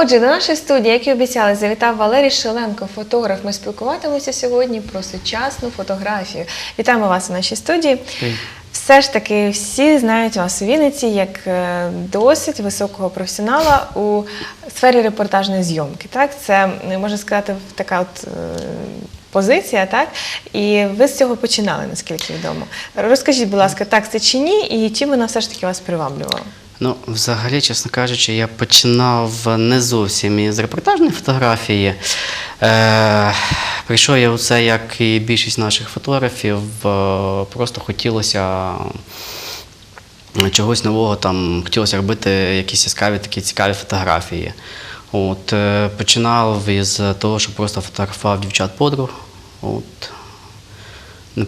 Отже, до нашої студії, як і обіцяли, завітав Валерій Шеленко, фотограф. Ми спілкуватимемося сьогодні про сучасну фотографію. Вітаємо вас у нашій студії. Все ж таки, всі знають вас у Вінниці як е, досить високого професіонала у сфері репортажної зйомки. Так, це е, можна сказати така от. е, Позиція, так? І ви з цього починали, наскільки відомо. Розкажіть, будь ласка, так це чи ні, і чим вона все ж таки вас приваблювала? Ну, взагалі, чесно кажучи, я починав не зовсім із репортажної фотографії. Е, прийшов я у це, як і більшість наших фотографів, е, просто хотілося чогось нового, там, хотілося робити якісь яскраві такі цікаві фотографії. От, е, починав із того, що просто фотографував дівчат подруг. От,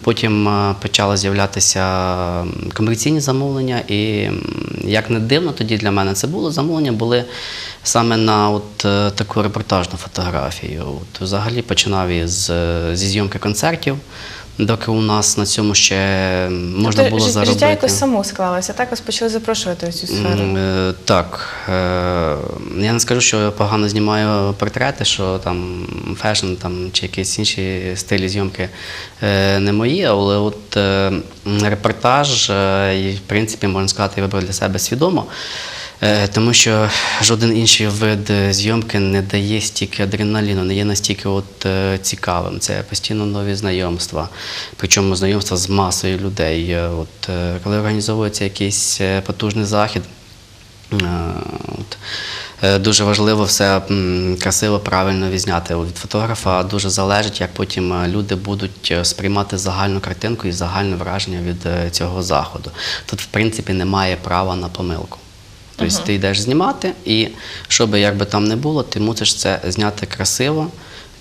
Потім е, почали з'являтися комерційні замовлення, і як не дивно, тоді для мене це було замовлення, були саме на от е, таку репортажну фотографію. От, взагалі починав із е, зі зйомки концертів, доки у нас на цьому ще можна тобто, було жит- заробити. життя якось само склалося, так вас почали запрошувати в цю сферу. Е, Так. Е, Я не скажу, що я погано знімаю портрети, що там фешн там, чи якісь інші стилі зйомки е, не мої, але от репортаж, і, в принципі, можна сказати, я вибрав для себе свідомо. Е, Тому що жоден інший вид зйомки не дає стільки адреналіну, не є настільки от, е, цікавим. Це постійно нові знайомства, причому знайомства з масою людей. Е, От, коли організовується якийсь потужний захід, от, дуже важливо все красиво, правильно відзняти від фотографа. Дуже залежить, як потім люди будуть сприймати загальну картинку і загальне враження від цього заходу. Тут, в принципі, немає права на помилку. Тобто ти йдеш знімати, і що би як би там не було, ти мусиш це зняти красиво,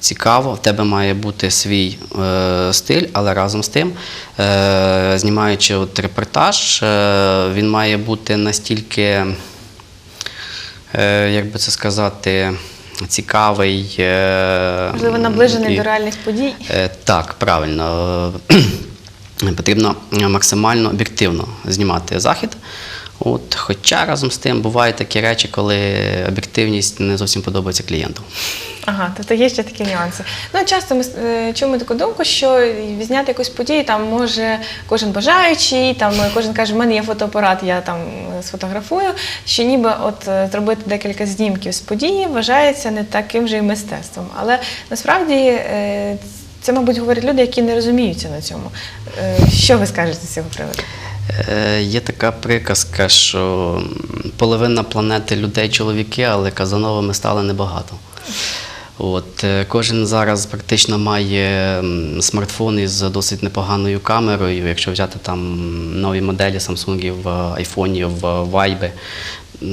цікаво. В тебе має бути свій е, стиль, але разом з тим, е, знімаючи от репортаж, е, він має бути настільки, е, як би це сказати, цікавий. Е, Можливо, наближений і- до реальних подій. Е, Так, правильно. Потрібно максимально об'єктивно знімати захід. От, хоча разом з тим бувають такі речі, коли об'єктивність не зовсім подобається клієнту. Ага, тобто є ще такі нюанси. Ну, часто ми е, чуємо таку думку, що відзняти якусь подію там може кожен бажаючий, там е, кожен каже, в мене є фотоапарат, я там е, сфотографую. Що ніби от е, зробити декілька знімків з події вважається не таким же і мистецтвом. Але насправді е, це, мабуть, говорять люди, які не розуміються на цьому. Е, Що ви скажете з цього приводу? Е, Є така приказка, що половина планети людей чоловіки, але казановими стали небагато. От, е, кожен зараз практично має смартфон із досить непоганою камерою. Якщо взяти там нові моделі Samsung, айфонів, Vibe, м,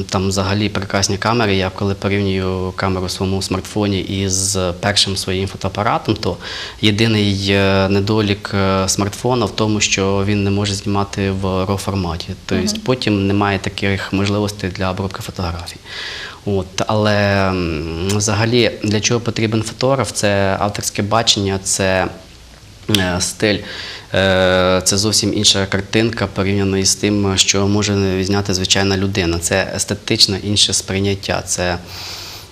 там взагалі прекрасні камери. Я коли порівнюю камеру в своєму смартфоні із першим своїм фотоапаратом, то єдиний е, недолік е, смартфона в тому, що він не може знімати в RAW форматі. Тобто потім немає таких можливостей для обробки фотографій. От, але взагалі для чого потрібен фотограф? Це авторське бачення, це стиль. Е, Це зовсім інша картинка порівняно із тим, що може відзняти звичайна людина. Це естетично інше сприйняття, це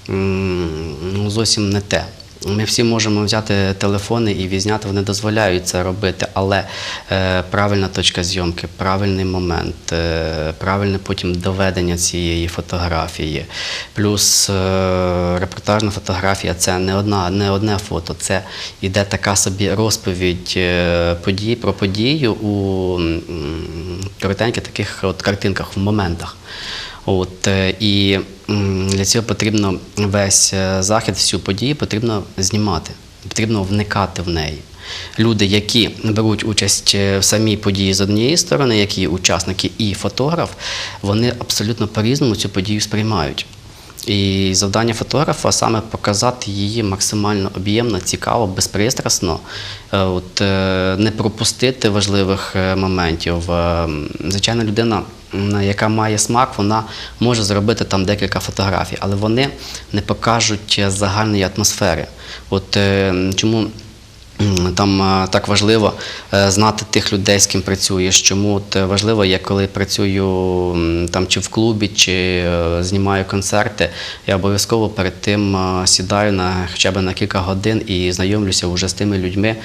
ну, зовсім не те. Ми всі можемо взяти телефони і відзняти, вони дозволяють це робити, але е, правильна точка зйомки, правильний момент, е, правильне потім доведення цієї фотографії. Плюс е, репортажна фотографія це не, одна, не одне фото, це йде така собі розповідь е, подій про подію у коротеньких таких от картинках, в моментах. От, е, і для цього потрібно весь е, захід, всю подію потрібно знімати, потрібно вникати в неї. Люди, які беруть участь е, в самій події з однієї сторони, які учасники і фотограф, вони абсолютно по-різному цю подію сприймають. І завдання фотографа саме показати її максимально об'ємно, цікаво, безпристрасно, Е, от, не пропустити важливих моментів. М, Звичайна людина, яка має смак, вона може зробити там декілька фотографій, але вони не покажуть е, загальної атмосфери. От е, чому там е, так важливо е, знати тих людей, з ким працюєш. Чому от е, важливо, я коли працюю там чи в клубі, чи знімаю концерти, я обов'язково перед тим сідаю на хоча б на кілька годин і знайомлюся вже з тими людьми,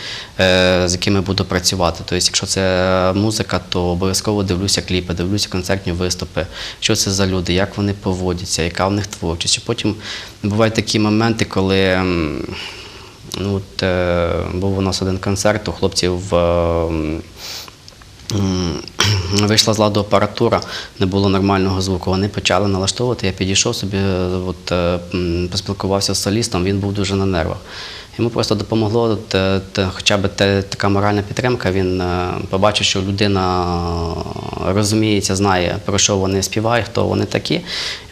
з якими буду працювати. Тобто, якщо це музика, то обов'язково дивлюся кліпи, дивлюся концертні виступи, що це за люди, як вони поводяться, яка в них творчість. Потім бувають такі моменти, коли. От, е, був у нас один концерт у хлопців. Е, Вийшла з ладу апаратура, не було нормального звуку. Вони почали налаштовувати. Я підійшов собі, е, от, е, поспілкувався з солістом, він був дуже на нервах. Йому просто допомогло от, е, те- хоча б те- така моральна підтримка. Він е, побачив, що людина розуміється, знає, про що вони співають, хто вони такі.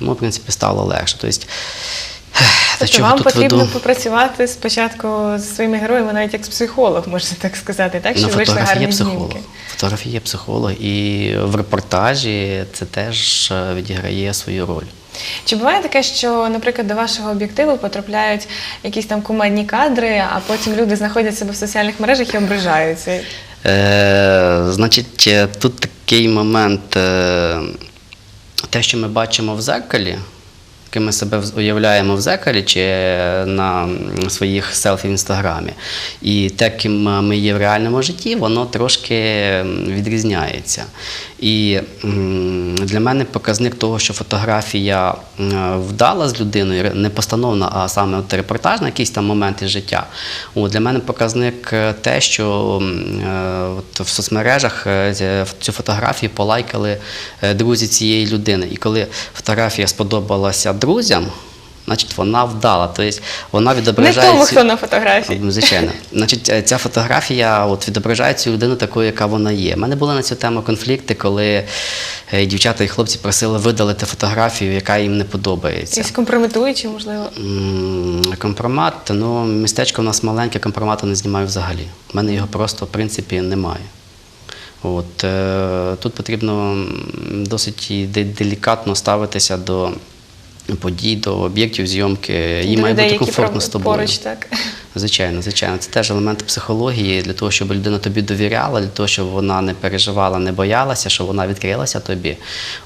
Йому, в принципі, стало легше. Тобто, Тобто вам потрібно веду? попрацювати спочатку з своїми героями, навіть як з психолог, можна так сказати, так? Щоб вийшли фотограф є гарні психолог. знімки. Фотограф є психолог, і в репортажі це теж е, відіграє свою роль. Чи буває таке, що, наприклад, до вашого об'єктиву потрапляють якісь там кумедні кадри, а потім люди знаходять себе в соціальних мережах і ображаються? Е, значить, е, тут такий момент, е, те, що ми бачимо в зеркалі, яким ми себе уявляємо в зеркалі чи е, на своїх селфі в інстаграмі, і те, ким ми є в реальному житті, воно трошки відрізняється. І для мене показник того, що фотографія вдала з людиною, не постановна, а саме от репортаж на якісь там моменти життя. От, для мене показник е, те, що е, от в соцмережах е, цю фотографію полайкали е, друзі цієї людини. І коли фотографія сподобалася друзям, значить вона вдала. Тобто вона Не відображає. тому, цю- хто на фотографії. Звичайно. Значить, е, ця фотографія от, відображає цю людину такою, яка вона є. У мене були на цю тему конфлікти, коли е, дівчата і хлопці просили видалити фотографію, яка їм не подобається. Якісь компрометуючі, можливо. Компромат, ну, містечко у нас маленьке, компромату не знімаю взагалі. У мене його просто, в принципі, немає. От, е, тут потрібно досить делікатно ставитися до подій, до об'єктів зйомки. Їй має бути комфортно з тобою. поруч, так. Звичайно, звичайно. Це теж елемент психології для того, щоб людина тобі довіряла, для того, щоб вона не переживала, не боялася, щоб вона відкрилася тобі.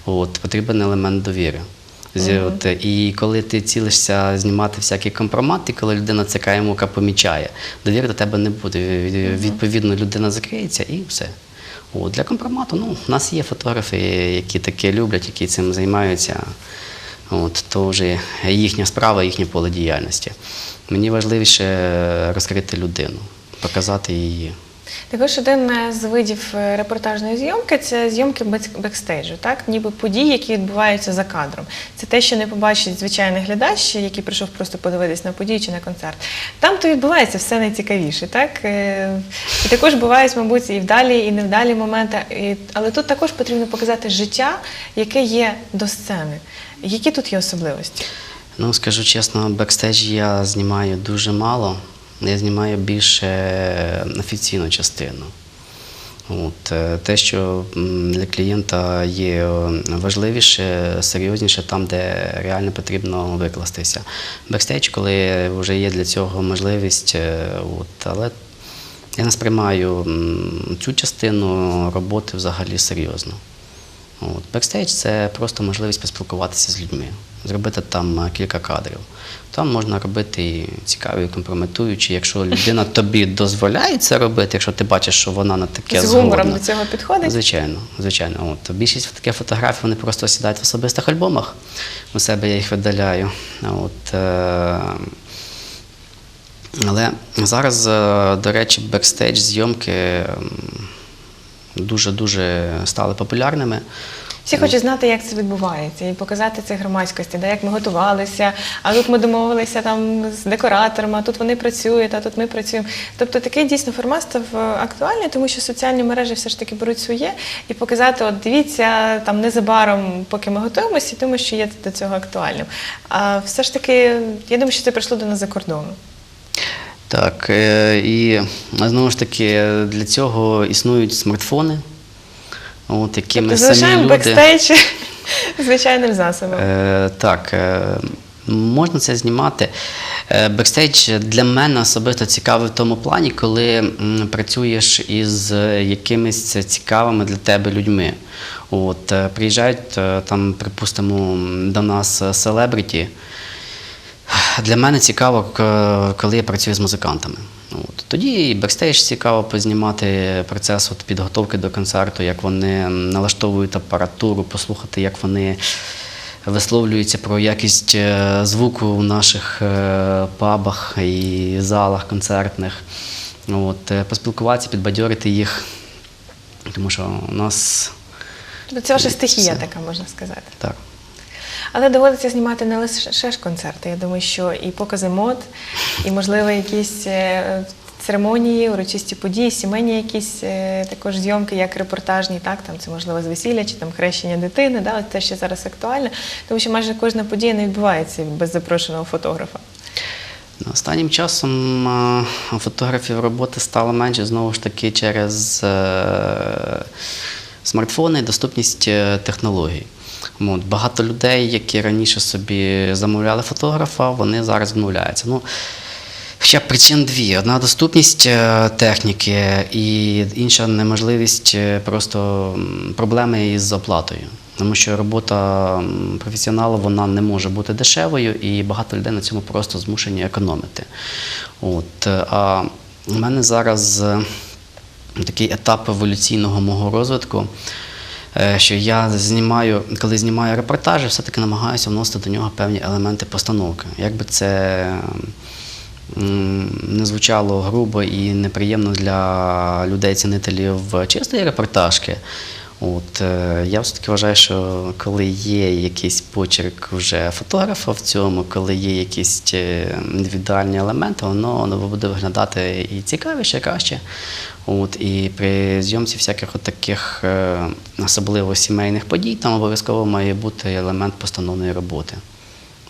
От, потрібен елемент довіри. З- От, і коли ти цілишся знімати всякі компромати, коли людина це каємука помічає, довіри до тебе не буде. Від- Відповідно, людина закриється і все. От, для компромату, ну, у нас є фотографи, які таке люблять, які цим займаються. От, то вже їхня справа, їхнє поле діяльності. Мені важливіше розкрити людину, показати її. Також один з видів е, репортажної зйомки це зйомки бек- бекстейджу, так? ніби події, які відбуваються за кадром. Це те, що не побачить звичайний глядач, який прийшов просто подивитись на подію чи на концерт. Там то відбувається все найцікавіше, так? Е, І також бувають, мабуть, і вдалі, і невдалі моменти. Але тут також потрібно показати життя, яке є до сцени. Які тут є особливості? Ну, скажу чесно, бекстейдж я знімаю дуже мало. Я знімаю більше офіційну частину. От, е, те, що для клієнта є е, важливіше, серйозніше, там, де реально потрібно викластися. Бекстейдж, коли вже є для цього можливість, е, от, але я не сприймаю цю частину роботи взагалі серйозно. От. Бекстейдж це просто можливість поспілкуватися з людьми, зробити там е, кілька кадрів. Там можна робити і цікаві, і компрометуючі. Якщо людина тобі дозволяє це робити, якщо ти бачиш, що вона на таке З гумором згодна. до цього підходить? Звичайно, звичайно. От. Більшість таких фотографій вони просто сідають в особистих альбомах. У себе я їх видаляю. От, е- але зараз, е, до речі, бекстейдж зйомки дуже-дуже стали популярними. Всі хочуть знати, як це відбувається, і показати це громадськості, де як ми готувалися, а тут ми домовилися там з декораторами, а тут вони працюють, а тут ми працюємо. Тобто такий дійсно формат став актуальний, тому що соціальні мережі все ж таки беруть своє і показати, от дивіться, там незабаром, поки ми готуємося, тому що є до цього актуальним. А все ж таки, я думаю, що це прийшло до нас за кордону. Так, е, і знову ж таки, для цього існують смартфони, от, якими Тобто самі залишаємо бекстейдж звичайним засобом. Е, так, е, можна це знімати. Е, Бекстейдж для мене особисто цікавий в тому плані, коли м, працюєш із якимись цікавими для тебе людьми. От, е, приїжджають е, там, припустимо, до нас селебриті. Для мене цікаво, коли я працюю з музикантами. От. Тоді бекстейдж цікаво познімати процес от підготовки до концерту, як вони налаштовують апаратуру, послухати, як вони висловлюються про якість е, звуку в наших е, пабах і залах концертних. От. е, Поспілкуватися, підбадьорити їх. Тому що у нас Тобто Це ваша стихія така, можна сказати. так. Але доводиться знімати не лише ж концерти. Я думаю, що і покази мод, і, можливо, якісь е, церемонії, урочисті події, сімейні якісь е, також зйомки, як репортажні, так, там це можливо з весілля чи там хрещення дитини, да, от те, що зараз актуально, тому що майже кожна подія не відбувається без запрошеного фотографа. Ну, Останнім часом фотографів роботи стало менше знову ж таки через е, смартфони доступність технологій. От, багато людей, які раніше собі замовляли фотографа, вони зараз відмовляються. Ну, Хоча причин дві: одна доступність е, техніки, і інша неможливість е, просто проблеми із оплатою. Тому що робота професіонала вона не може бути дешевою, і багато людей на цьому просто змушені економити. От, е, а у мене зараз такий етап еволюційного мого розвитку. Е, Що я знімаю, коли знімаю репортажі, все-таки намагаюся вносити до нього певні елементи постановки. Якби це не звучало грубо і неприємно для людей-цінителів чистої репортажки. От, е, я все-таки вважаю, що коли є якийсь почерк вже фотографа в цьому, коли є якісь е, індивідуальні елементи, воно, воно буде виглядати і цікавіше, і краще. От, і при зйомці всяких от таких е, особливо сімейних подій, там обов'язково має бути елемент постановної роботи.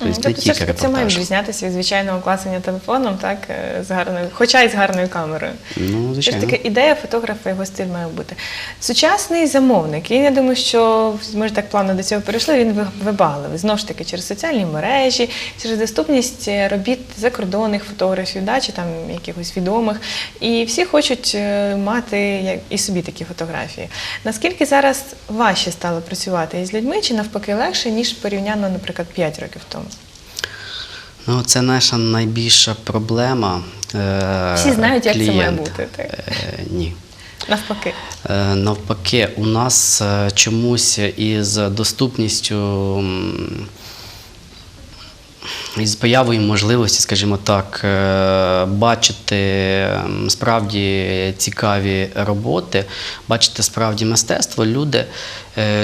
Тобто Тобто все тільки таки це має відрізнятися від звичайного клацання телефоном, так, е, з гарною, хоча й з гарною камерою. Ну, Все ж таки ідея фотографа, його стиль має бути. Сучасний замовник, і я думаю, що ми ж так плавно до цього перейшли, він ви- вибагливий. Знову ж таки, через соціальні мережі, через доступність е, робіт закордонних фотографів, да, чи там якихось відомих. І всі хочуть е, мати і собі такі фотографії. Наскільки зараз важче стало працювати із людьми, чи навпаки легше, ніж порівняно, наприклад, 5 років тому? Ну, це наша найбільша проблема. е, Всі знають, як це має бути, так. Е, Ні. Навпаки. Е, Навпаки, у нас чомусь із доступністю, із появою можливості, скажімо так, бачити справді цікаві роботи, бачити справді мистецтво, люди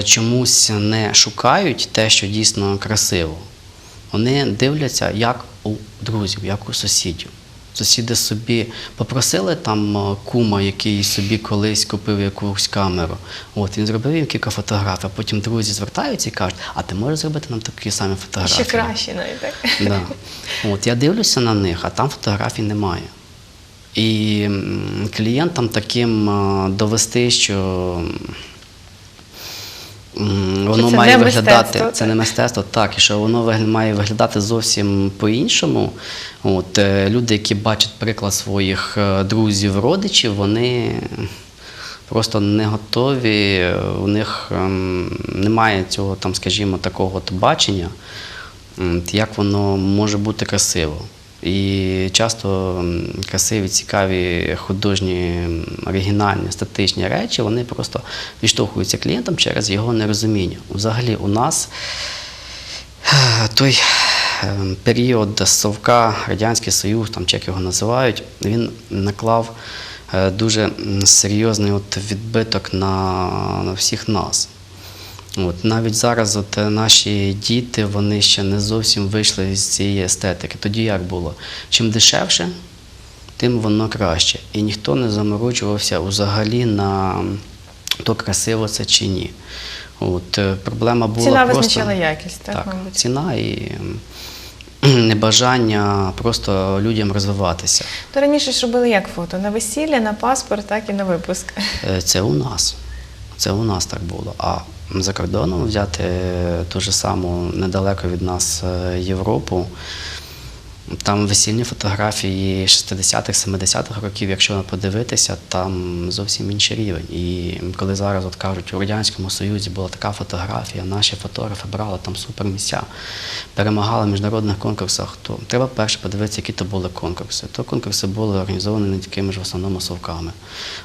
чомусь не шукають те, що дійсно красиво. Вони дивляться, як у друзів, як у сусідів. Сусіди собі попросили там е, кума, який собі колись купив якусь камеру. От він зробив їм кілька фотографій, а потім друзі звертаються і кажуть, а ти можеш зробити нам такі самі фотографії? Ще краще навіть так. Да. От, я дивлюся на них, а там фотографій немає. І клієнтам таким е, довести, що воно це має виглядати, мистецтво, це не мистецтво, так, і що воно вигля- має виглядати зовсім по-іншому. От, е, люди, які бачать приклад своїх е, друзів, родичів, вони просто не готові, у них ем, немає цього, там, скажімо, такого бачення, як воно може бути красиво. І часто красиві, цікаві, художні, оригінальні, статичні речі, вони просто відштовхуються клієнтам через його нерозуміння. Взагалі, у нас е, той е, період совка, Радянський Союз, там як його називають, він наклав е, дуже серйозний от відбиток на всіх нас. От, навіть зараз от, е, наші діти вони ще не зовсім вийшли з цієї естетики. Тоді як було? Чим дешевше, тим воно краще. І ніхто не заморочувався взагалі на то красиво це чи ні. От, е, проблема була Ціна просто... визначала якість, так, так мабуть. ціна і небажання просто людям розвиватися. То раніше ж робили як фото? На весілля, на паспорт, так і на випуск. Е, Це у нас. Це у нас так було. А за кордоном взяти ту ж саму недалеко від нас е, Європу. Там весільні фотографії 60-х, 70-х років, якщо подивитися, там зовсім інший рівень. І коли зараз от кажуть, у Радянському Союзі була така фотографія, наші фотографи брали там супер місця, перемагали в міжнародних конкурсах, то треба перше подивитися, які то були конкурси. То конкурси були організовані не такими ж в основному совками.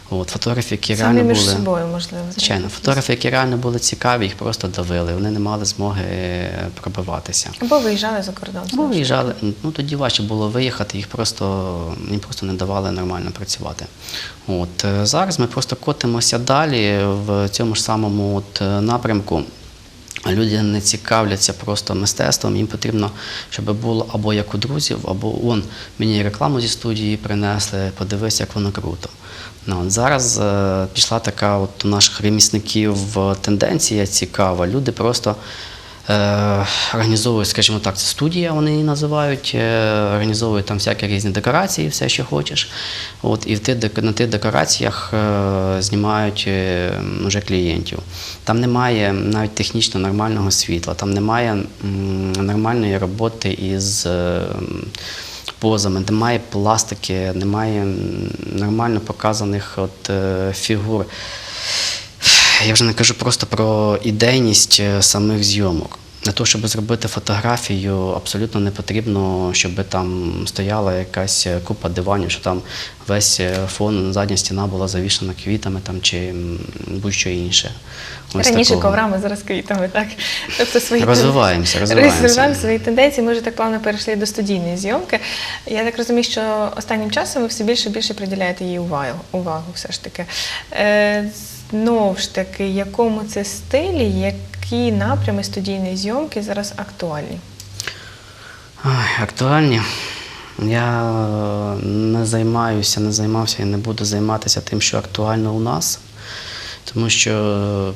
От, фотографії, які Самі реально між були. собою, можливо. Звичайно, фотографи, які реально були цікаві, їх просто давили, вони не мали змоги е, пробиватися. Або виїжджали за кордон. Або виїжджали, ну тоді важче було виїхати, їх просто, їм просто не давали нормально працювати. От, е, зараз ми просто котимося далі в цьому ж самому от, е, напрямку. Люди не цікавляться просто мистецтвом, їм потрібно, щоб було або як у друзів, або он мені рекламу зі студії принесли, подивись, як воно круто. Ну, от зараз е, пішла така от у наших ремісників е, тенденція цікава. Люди просто організовують, скажімо так, це студія, вони її називають, е, організовують там всякі різні декорації, все, що хочеш. От, і на тих декораціях е, знімають е, вже клієнтів. Там немає навіть технічно нормального світла, там немає нормальної роботи із. е, Позами, немає пластики, немає нормально показаних от, е, фігур. Я вже не кажу просто про ідейність е, самих зйомок. Для того, щоб зробити фотографію, абсолютно не потрібно, щоб там стояла якась е, купа диванів, що там весь е, фон, задня стіна була завішана квітами там, чи будь-що інше. Ось Раніше такого. коврами, зараз квітами, так? Тобто свої Розвиваємося, розвиваємося. розвиваємо свої тенденції. Ми вже так плавно перейшли до студійної зйомки. Я так розумію, що останнім часом ви все більше і більше приділяєте їй увагу, увагу все ж таки. Знову ж таки, якому це стилі, які напрями студійної зйомки зараз актуальні? Ой, актуальні. Я е, не займаюся, не займався і не буду займатися тим, що актуально у нас. Тому що,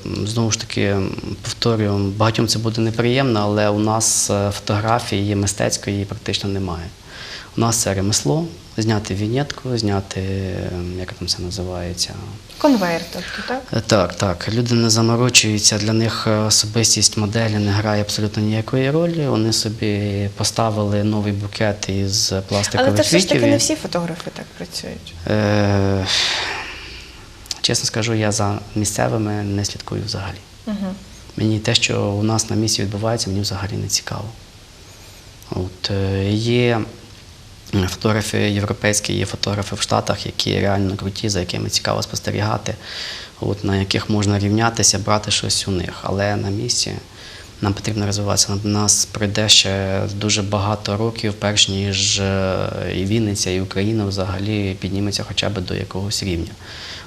е, знову ж таки, повторюю, багатьом це буде неприємно, але у нас е, фотографії мистецької практично немає. У нас це ремесло, зняти вінетку, зняти, е, як там це називається, Конвейер, тобто, так? Е, Так, так. Люди не заморочуються, для них е, особистість моделі не грає абсолютно ніякої ролі. Вони собі поставили новий букет із пластикових Але це все ж таки не всі фотографи так працюють. Е, чесно скажу, я за місцевими не слідкую взагалі. Угу. Мені те, що у нас на місці відбувається, мені взагалі не цікаво. От, е, є фотографи європейські, є фотографи в Штатах, які реально круті, за якими цікаво спостерігати, от, на яких можна рівнятися, брати щось у них. Але на місці нам потрібно розвиватися. У нас пройде ще дуже багато років, перш ніж е, і Вінниця, і Україна взагалі підніметься хоча б до якогось рівня.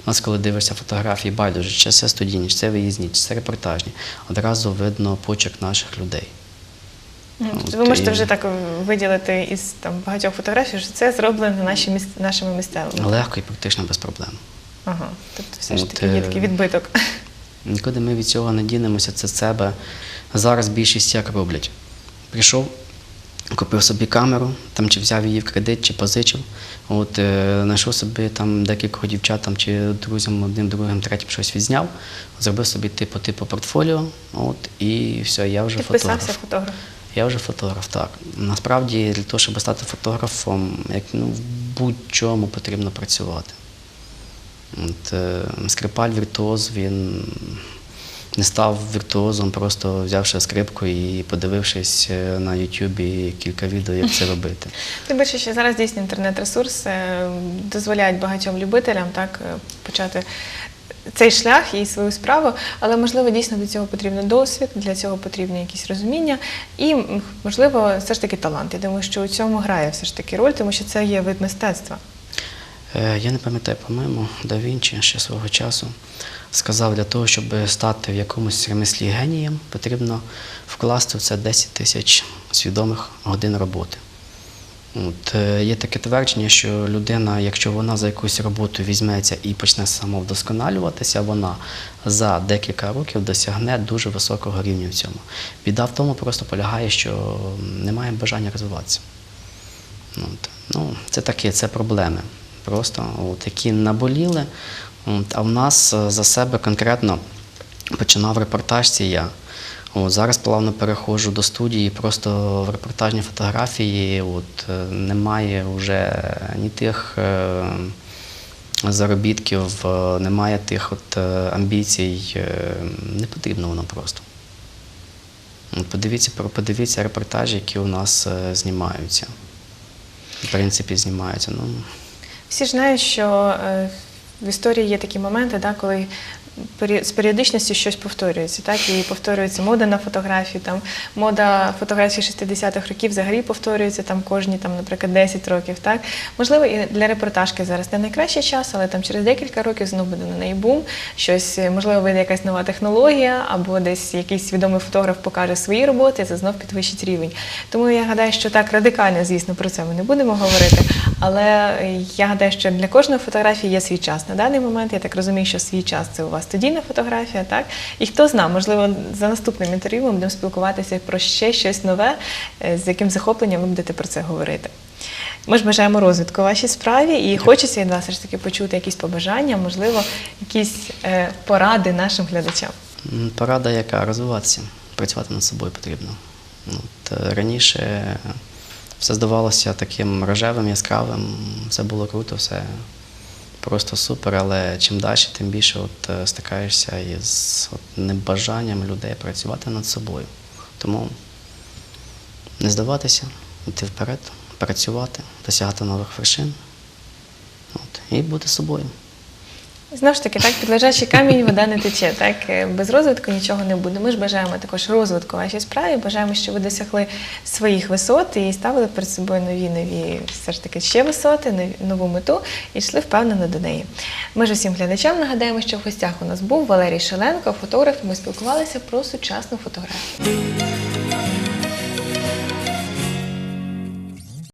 У нас, коли дивишся фотографії, байдуже, чи це студійні, чи це виїзні, чи це репортажні, одразу видно почерк наших людей. Тобто От ви можете і- вже так виділити із там багатьох фотографій, що це зроблено наші міс... нашими місцевими. Легко і практично без проблем. Ага. Тобто все ж От, таки є е, такий відбиток. Нікуди ми від цього не дінемося, це з себе. Зараз більшість як роблять. Прийшов, купив собі камеру, там чи взяв її в кредит, чи позичив. От, е, знайшов собі там декількох дівчат там, чи друзям одним, другим, третім щось відзняв, зробив собі типу, типу портфоліо, от, і все, я вже Підписався фотограф. фотограф. Я вже фотограф, так. Насправді для того, щоб стати фотографом, як ну, в будь-чому потрібно працювати. От, е, скрипаль віртуоз, він не став віртуозом, просто взявши скрипку і подивившись е, на Ютубі кілька відео, як це робити. Тим більше, що зараз дійсно інтернет-ресурси е, дозволяють багатьом любителям так е, почати цей шлях і свою справу, але можливо дійсно до цього потрібен досвід, для цього потрібне якісь розуміння і можливо все ж таки талант. Я думаю, що у цьому грає все ж таки роль, тому що це є вид мистецтва. Е, Я не пам'ятаю, по-моєму, да Вінчі ще свого часу сказав, для того, щоб стати в якомусь ремеслі генієм, потрібно вкласти в це 10 тисяч свідомих годин роботи. От, е, є таке твердження, що людина, якщо вона за якусь роботу візьметься і почне самовдосконалюватися, вона за декілька років досягне дуже високого рівня в цьому. Біда в тому просто полягає, що немає бажання розвиватися. От. Ну, це таке, це проблеми. Просто от, які наболіли. От, а в нас е, за себе конкретно починав репортажці я. От, зараз плавно переходжу до студії, просто в репортажні фотографії от, е, немає вже ні тих е, заробітків, е, немає тих от, амбіцій. Не потрібно воно просто. От, подивіться, подивіться репортажі, які у нас знімаються. В принципі, знімаються. Ну, Всі ж знають, що в історії є такі моменти, да, коли з періодичністю щось повторюється. Так? І повторюється мода на фотографії, там, мода фотографій 60-х років взагалі повторюється там, кожні, там, наприклад, 10 років. Так? Можливо, і для репортажки зараз не найкращий час, але там, через декілька років знову буде на неї бум. Щось, е, можливо, вийде якась нова технологія, або десь якийсь відомий фотограф покаже свої роботи, і це знов підвищить рівень. Тому я гадаю, що так радикально, звісно, про це ми не будемо говорити. Але я гадаю, що для кожної фотографії є свій час. На даний момент я так розумію, що свій час це у вас студійна фотографія, так? І хто знає, можливо, за наступним інтерв'ю ми будемо спілкуватися про ще щось нове, е, з яким захопленням ви будете про це говорити. Ми ж бажаємо розвитку вашій справі, і хочеться від вас все ж таки почути якісь побажання, можливо, якісь е, поради нашим глядачам. Порада яка розвиватися, працювати над собою потрібно. Ну, От, е, раніше все здавалося таким рожевим, яскравим, все було круто, все просто супер, але чим далі, тим більше от, е, стикаєшся із от, небажанням людей працювати над собою. Тому не здаватися, йти вперед, працювати, досягати нових вершин от, і бути собою. Знову ж таки, так, під лежачий камінь вода не тече. Так? Е, Без розвитку нічого не буде. Ми ж бажаємо також розвитку вашій справі, бажаємо, щоб ви досягли своїх висот і ставили перед собою нові нові все ж таки ще висоти, нову мету і йшли впевнено до неї. Ми ж усім глядачам нагадаємо, що в гостях у нас був Валерій Шеленко, фотограф. Ми спілкувалися про сучасну фотографію.